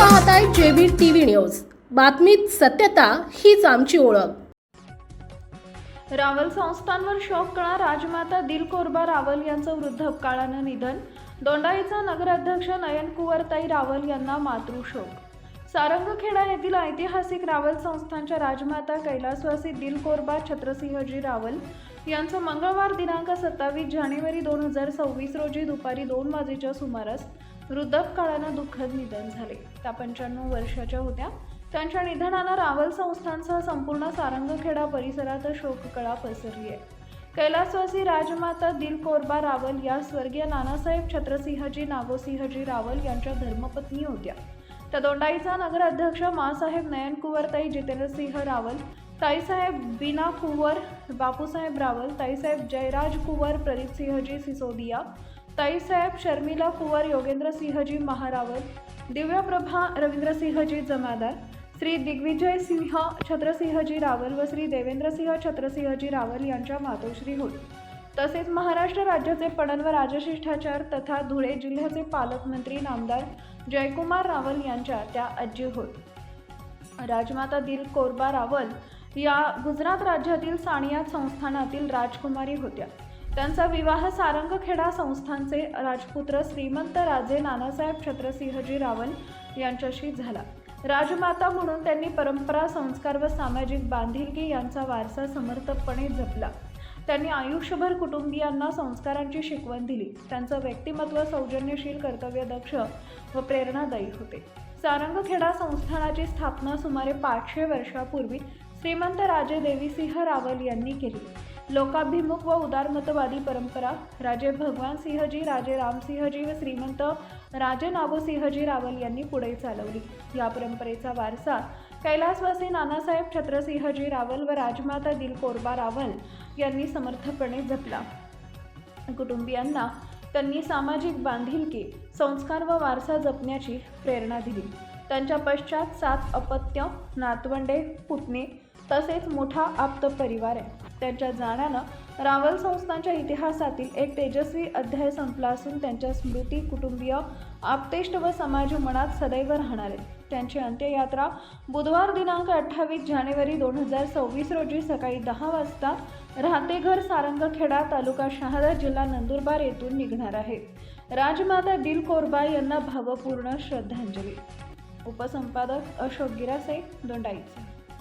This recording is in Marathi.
पाहताय आहे जेबी टीव्ही न्यूज. बातमीत सत्यता हीच आमची ओळख. रावल संस्थांवर शोककळा राजमाता दिल कोरबा रावल यांचं वृद्धपकाळानं निधन. दोंडाईचा नगराध्यक्ष नयन कुवरताई रावल यांना मातृशोक. सारंगखेडा येथील ऐतिहासिक रावल संस्थांच्या राजमाता कैलासवासी दिल कोरबा छत्रसिंहजी रावल यांचं मंगळवार दिनांक सत्तावीस जानेवारी दोन हजार सव्वीस रोजी दुपारी दोन वाजेच्या सुमारास वृद्धपकाळानं दुःखद निधन झाले. त्या पंच्याण्णव वर्षाच्या होत्या. त्यांच्या निधनानं रावल संस्थांसह संपूर्ण सारंगखेडा परिसरात शोककळा पसरली आहे कैलासवासी राजमाता दिल कोरबा रावल या स्वर्गीय नानासाहेब छत्रसिंहजी नागोसिंहजी रावल यांच्या धर्मपत्नी होत्या. त्या दोंडाईचा नगराध्यक्ष मासाहेब नयनकुवरताई जितेंद्रसिंह रावल ताईसाहेब बीना कुंवर बापूसाहेब रावल ताईसाहेब जयराज कुंवर प्रदीपसिंहजी सिसोदिया ताईसाहेब शर्मिला कुंवर योगेंद्रसिंहजी महारावल दिव्यप्रभा रवींद्रसिंहजी जमादार श्री दिग्विजय सिंह छत्रसिंहजी रावल व श्री देवेंद्रसिंह छत्रसिंहजी रावल यांच्या मातोश्री होत. तसेच महाराष्ट्र राज्याचे पणन व राजशिष्टाचार तथा धुळे जिल्ह्याचे पालकमंत्री नामदार जयकुमार रावल यांच्या त्या आजी होत. राजमाता दिल कोरबा रावल या गुजरात राज्यातील साणियात संस्थानातील राजकुमारी होत्या. त्यांचा विवाह सारंगखेडा संस्थानचे राजपुत्र श्रीमंत राजे नानासाहेब छत्रसिंहजी रावल यांच्याशी झाला. राजमाता म्हणून त्यांनी परंपरा संस्कार व सामाजिक बांधिलकी यांचा वारसा समर्थकपणे जपला. त्यांनी आयुष्यभर कुटुंबियांना संस्कारांची शिकवण दिली. त्यांचं व्यक्तिमत्व सौजन्यशील कर्तव्यदक्ष व प्रेरणादायी होते. सारंगखेडा संस्थानाची स्थापना सुमारे पाचशे वर्षापूर्वी श्रीमंत राजे देवीसिंह रावल यांनी केली. लोकाभिमुख व उदारमतवादी परंपरा. राजे भगवान सिंहजी राजे रामसिंहजी व श्रीमंत राजे नागोसिंहजी रावल यांनी पुढे चालवली. या परंपरेचा वारसा कैलासवासी नानासाहेब छत्रसिंहजी रावल व राजमाता दिल कोरबा रावल यांनी समर्थपणे जपला. कुटुंबियांना त्यांनी सामाजिक बांधिलकी संस्कार व वारसा जपण्याची प्रेरणा दिली. त्यांच्या पश्चात सात अपत्य नातवंडे पुतणे तसेच मोठा आप्त परिवार आहे. त्यांच्या जाण्यानं रावल संस्थांच्या इतिहासातील एक तेजस्वी अध्याय संपला असून त्यांच्या स्मृती कुटुंबीय आप्तेष्ट व समाज मनात सदैव राहणार आहे त्यांची अंत्ययात्रा बुधवार दिनांक अठ्ठावीस जानेवारी दोन हजार सव्वीस रोजी सकाळी दहा वाजता राहतेघर सारंगखेडा तालुका शहादा जिल्हा नंदुरबार येथून निघणार आहे. राजमाता दिल कोरबा यांना भावपूर्ण श्रद्धांजली. उपसंपादक अशोक गिरासे दोंडाईचे.